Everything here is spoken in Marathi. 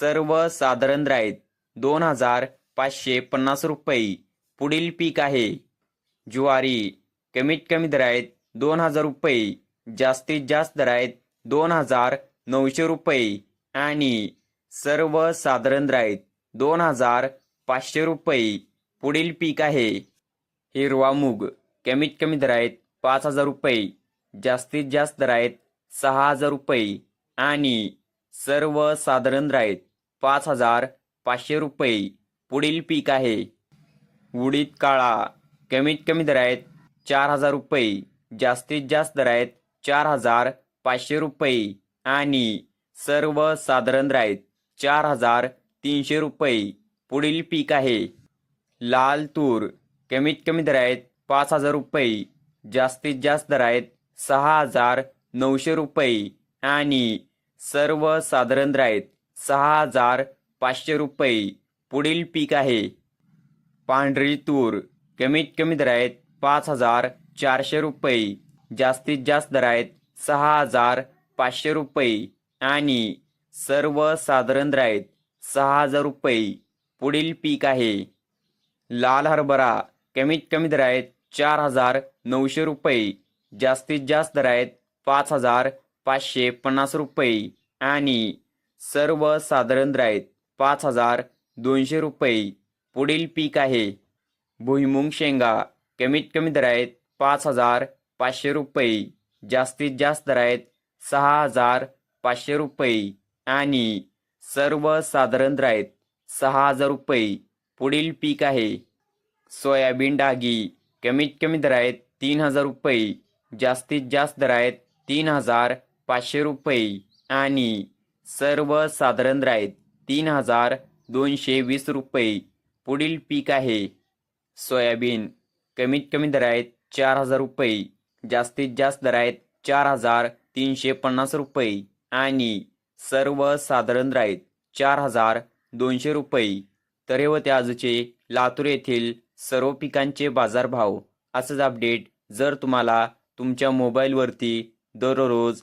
सर्व साधारण दर दोन हजार पाचशे पन्नास रुपये. पुढील पीक आहे. ज्वारी. कमीत कमी दरायत आहेत दोन हजार रुपये. जास्तीत जास्त दर आहेत दोन हजार नऊशे रुपये. आणि सर्व साधारण दर दोन हजार पाचशे रुपये. पुढील पीक आहे. हिरवा मूग. कमीत कमी दर आहेत पाच हजार रुपये. जास्तीत जास्त दर आहेत सहा हजार रुपये. आणि सर्व साधारण दर पाच हजार पाचशे रुपये. पुढील पीक आहे. उडीद काळा कमीत कमी दर आहेत चार हजार रुपये. जास्तीत जास्त दर आहेत चार हजार पाचशे रुपये. आणि सर्व साधारण दर चार हजार तीनशे रुपये. पुढील पीक आहे. लाल तूर कमीत कमी दर आहेत पाच हजार रुपये. जास्तीत जास्त दर आहेत सहा हजार नऊशे रुपये. आणि सर्व साधारण आहेत सहा हजार पाचशे रुपये पुढील पीक आहे. पांढरी तूर कमीत कमी दर आहेत पाच हजार चारशे रुपये जास्तीत जास्त दर आहेत सहा हजार पाचशे रुपये आणि सर्व साधारण दर आहेत सहा हजार रुपये पुढील पीक आहे. लाल हरभरा कमीत कमी दर आहेत चार हजार नऊशे रुपये जास्तीत जास्त दर आहेत पाच हजार पाचशे पन्नास रुपये आणि सर्व साधारण आहेत पाच हजार दोनशे रुपये. पुढील पीक आहे भुईमुंग शेंगा. कमीत कमी दर आहेत पाच हजार पाचशे रुपये. जास्तीत जास्त दर आहेत सहा हजार पाचशे रुपये आणि सर्व साधारण सहा हजार रुपये. पुढील पीक आहे सोयाबीन डागी. कमीत कमी दरायत आहेत तीन हजार रुपये. जास्तीत जास्त दर आहेत तीन हजार पाचशे रुपये आणि सर्व साधारण तीन हजार दोनशे वीस रुपये. पुढील पीक आहे सोयाबीन. कमीत कमी दर आहेत चार हजार रुपये. जास्तीत जास्त दर आहेत चार हजार तीनशे पन्नास रुपये. आणि सर्व साधारण चार हजार दोनशे रुपये. तर हे होते आजचे लातूर येथील सर्व पिकांचे बाजारभाव. असंच अपडेट जर तुम्हाला तुमच्या मोबाईलवरती दररोज